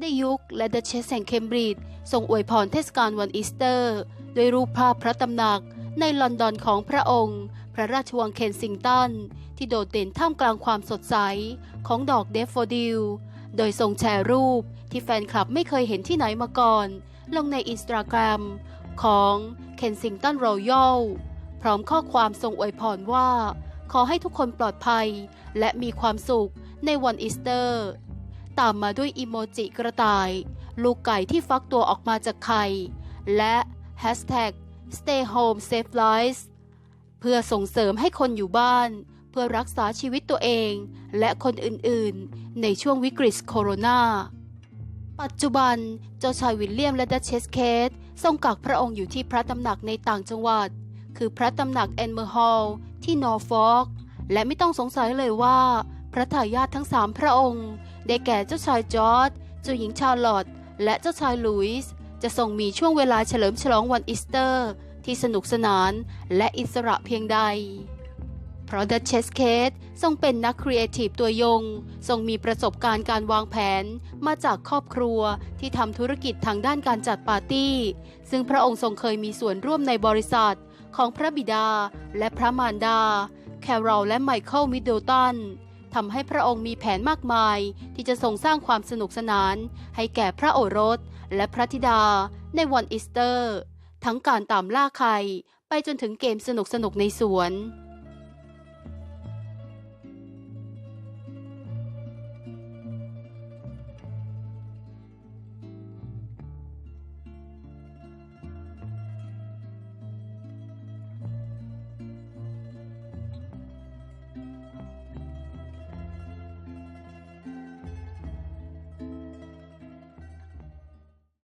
ได้ยุคและดัชเชสแห่งเคมบริดจ์ทรงอวยพรเทศกาลวันอีสเตอร์ ด้วยรูปภาพพระตำหนักในลอนดอนของพระองค์ พระราชวังเคนซิงตัน ที่โดดเด่นท่ามกลางความสดใสของดอกเดฟโฟดิล โดยทรงแชร์รูปที่แฟนคลับไม่เคยเห็นที่ไหนมาก่อน ลงในอินสตาแกรมของเคนซิงตันรอยัลพร้อมข้อความทรงอวยพรว่า ขอให้ทุกคนปลอดภัย และมีความสุขในวันอีสเตอร์ ตามมาด้วยอีโมจิกระต่าย ลูกไก่ที่ฟักตัวออกมาจากไข่ และ Hashtag Stay Home Save Lives เพื่อส่งเสริมให้คนอยู่บ้าน เพื่อรักษาชีวิตตัวเอง และคนอื่นๆ ในช่วงวิกฤตโคโรนาปัจจุบันเจ้าชายวิลเลียมและดัชเชสเคททรงกักพระองค์อยู่ที่พระตำหนักในต่างจังหวัด คือพระตำหนักแอนเมอร์ฮอลที่นอร์ฟอล์กและไม่ต้องสงสัยเลยว่า พระทายาททั้งสามพระองค์ ได้แก่เจ้าชายจอร์จเจ้าหญิงชาร์ลอตต์และเจ้าชายลุยส์จะทรงมีช่วงเวลาเฉลิมฉลองวันอีสเตอร์ ที่สนุกสนานและอิสระเพียงใด เพราะดัชเชสเคททรงเป็นนักครีเอทีฟตัวยง ทรงมีประสบการณ์การวางแผนมาจากครอบครัวที่ทำธุรกิจทางด้านการจัดปาร์ตี้ ซึ่งพระองค์ทรงเคยมีส่วนร่วมในบริษัทของพระบิดาและพระมารดา แคโรลและไมเคิลมิดเดิลตัน ทำให้พระองค์มีแผนมากมาย ที่จะทรงสร้างความสนุกสนาน ให้แก่พระโอรส และพระธิดา ในวันอีสเตอร์ ทั้งการตามล่าไข่ไปจนถึงเกมสนุกๆในสวน